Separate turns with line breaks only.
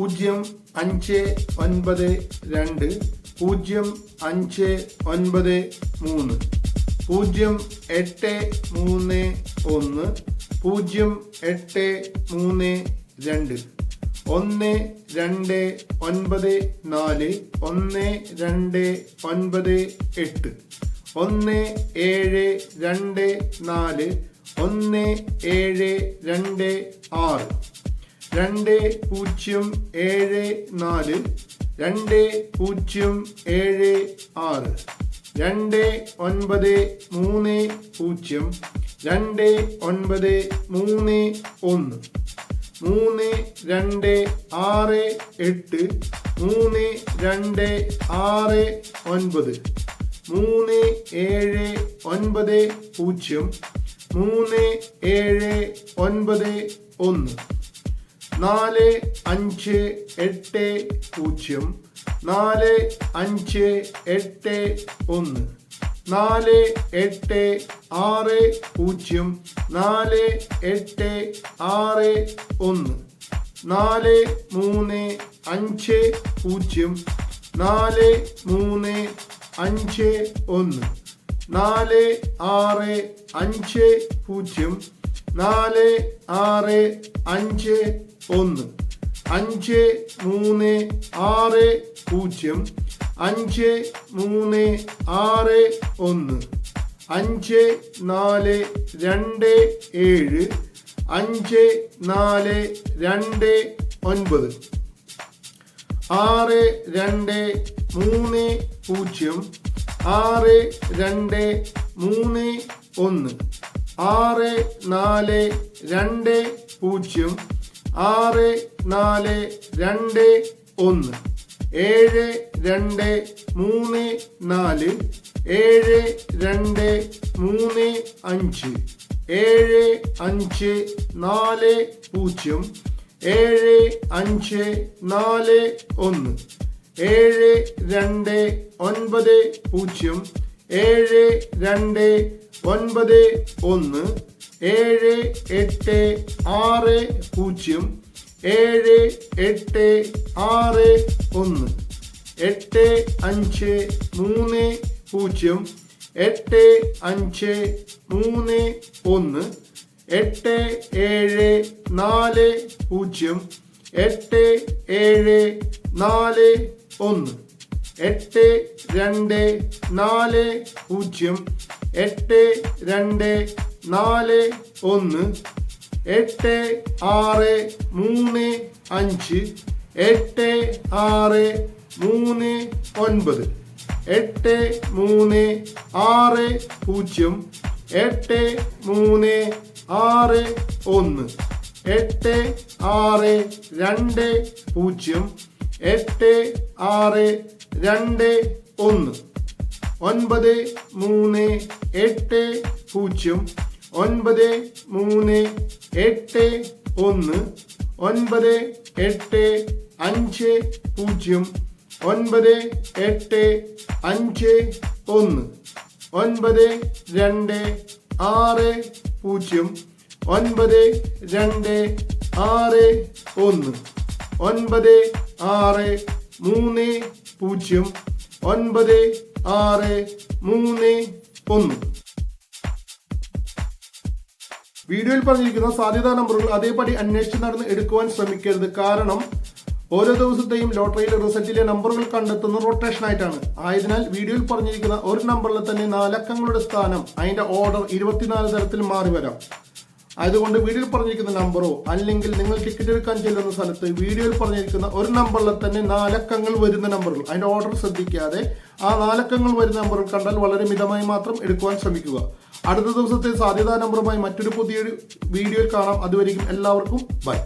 പൂജ്യം അഞ്ച് ഒൻപത് രണ്ട് പൂജ്യം അഞ്ച് ഒൻപത് മൂന്ന് പൂജ്യം എട്ട് മൂന്ന് ഒന്ന് പൂജ്യം എട്ട് മൂന്ന് രണ്ട് ഒന്ന് രണ്ട് ഒൻപത് നാല് ഒന്ന് രണ്ട് ഒൻപത് എട്ട് ഒന്ന് ഏഴ് രണ്ട് നാല് ഒന്ന് ഏഴ് രണ്ട് ആറ്. രണ്ട് പൂജ്യം ഏഴ് നാല് രണ്ട് പൂജ്യം ഏഴ് ആറ് രണ്ട് ഒൻപത് മൂന്ന് പൂജ്യം രണ്ട് ഒൻപത് മൂന്ന് ഒന്ന് മൂന്ന് രണ്ട് ആറ് എട്ട് മൂന്ന് രണ്ട് ആറ് ഒൻപത് മൂന്ന് ഏഴ് ഒൻപത് പൂജ്യം മൂന്ന് ഏഴ് ഒൻപത് ഒന്ന്. നാല് അഞ്ച് എട്ട് പൂജ്യം നാല് അഞ്ച് എട്ട് ഒന്ന് നാല് എട്ട് ആറ് പൂജ്യം നാല് എട്ട് ആറ് ഒന്ന് നാല് മൂന്ന് അഞ്ച് പൂജ്യം നാല് മൂന്ന് അഞ്ച് ഒന്ന് നാല് ആറ് അഞ്ച് പൂജ്യം നാല് ആറ് അഞ്ച് ഒന്ന്. അഞ്ച് മൂന്ന് ആറ് പൂജ്യം. അഞ്ച് മൂന്ന് ആറ് ഒന്ന്. അഞ്ച് നാല് രണ്ട് ഏഴ്. അഞ്ച് നാല് രണ്ട് ഒൻപത്. ആറ് രണ്ട് മൂന്ന് പൂജ്യം. ആറ് രണ്ട് മൂന്ന് ഒന്ന്. ആറ് നാല് രണ്ട് പൂജ്യം. ആറ് നാല് രണ്ട് ഒന്ന്. ഏഴ് രണ്ട് മൂന്ന് നാല്. ഏഴ് രണ്ട് മൂന്ന് അഞ്ച്. ഏഴ് അഞ്ച് നാല് പൂജ്യം. ഏഴ് അഞ്ച് നാല് ഒന്ന്. ഏഴ് രണ്ട് ഒൻപത് പൂജ്യം. ഏഴ് രണ്ട് ഒൻപത് ഒന്ന്. ഏഴ് എട്ട് ആറ് പൂജ്യം. ഏഴ് എട്ട് ആറ് ഒന്ന്. എട്ട് അഞ്ച് മൂന്ന് പൂജ്യം. എട്ട് അഞ്ച് മൂന്ന് ഒന്ന്. എട്ട് ഏഴ് നാല് പൂജ്യം. എട്ട് ഏഴ് നാല് ഒന്ന്. എട്ട് രണ്ട് നാല് പൂജ്യം. എട്ട് രണ്ട് നാല് ഒന്ന് എട്ട് ആറ് മൂന്ന് അഞ്ച് എട്ട് ആറ് മൂന്ന് ഒൻപത് എട്ട് മൂന്ന് ആറ് പൂജ്യം എട്ട് മൂന്ന് ആറ് ഒന്ന് എട്ട് ആറ് രണ്ട് പൂജ്യം എട്ട് ആറ് രണ്ട് ഒന്ന് ഒൻപത് മൂന്ന് എട്ട് പൂജ്യം ഒൻപത് മൂന്ന് എട്ട് ഒന്ന് ഒൻപത് എട്ട് അഞ്ച് പൂജ്യം ഒൻപത് എട്ട് അഞ്ച് ഒന്ന് ഒൻപത് രണ്ട് ആറ് പൂജ്യം ഒൻപത് രണ്ട് ആറ് ഒന്ന് ഒൻപത് ആറ് മൂന്ന് പൂജ്യം ഒൻപത് ആറ് മൂന്ന് ഒന്ന്. വീഡിയോയിൽ പറഞ്ഞിരിക്കുന്ന സാധ്യതാ നമ്പറുകൾ അതേപടി അന്വേഷിച്ച് നടന്ന് എടുക്കുവാൻ ശ്രമിക്കരുത്. കാരണം ഓരോ ദിവസത്തെയും ലോട്ടറിയിലെ റിസൾട്ടിലെ നമ്പറുകൾ കണ്ടെത്തുന്ന റൊട്ടേഷൻ ആയിട്ടാണ് ആയതിനാൽ വീഡിയോയിൽ പറഞ്ഞിരിക്കുന്ന ഒരു നമ്പറിൽ തന്നെ നാലക്കങ്ങളുടെ സ്ഥാനം അതിന്റെ ഓർഡർ ഇരുപത്തിനാല് തരത്തിൽ മാറി വരാം. അതുകൊണ്ട് വീഡിയോയിൽ പറഞ്ഞിരിക്കുന്ന നമ്പറോ അല്ലെങ്കിൽ നിങ്ങൾ ടിക്കറ്റ് എടുക്കാൻ ചെല്ലുന്ന സ്ഥലത്ത് വീഡിയോയിൽ പറഞ്ഞിരിക്കുന്ന ഒരു നമ്പറിൽ തന്നെ നാലക്കങ്ങൾ വരുന്ന നമ്പറുകൾ. അതിന്റെ ഓർഡർ ശ്രദ്ധിക്കാതെ ആ നാലക്കങ്ങൾ വരുന്ന നമ്പറുകൾ കണ്ടാൽ വളരെ മിതമായി മാത്രം എടുക്കുവാൻ ശ്രമിക്കുക. അടുത്ത ദിവസത്തെ സാധ്യതാ നമ്പറുമായി മറ്റൊരു പുതിയൊരു വീഡിയോയിൽ കാണാം. അതുവരെയും എല്ലാവർക്കും ബൈ.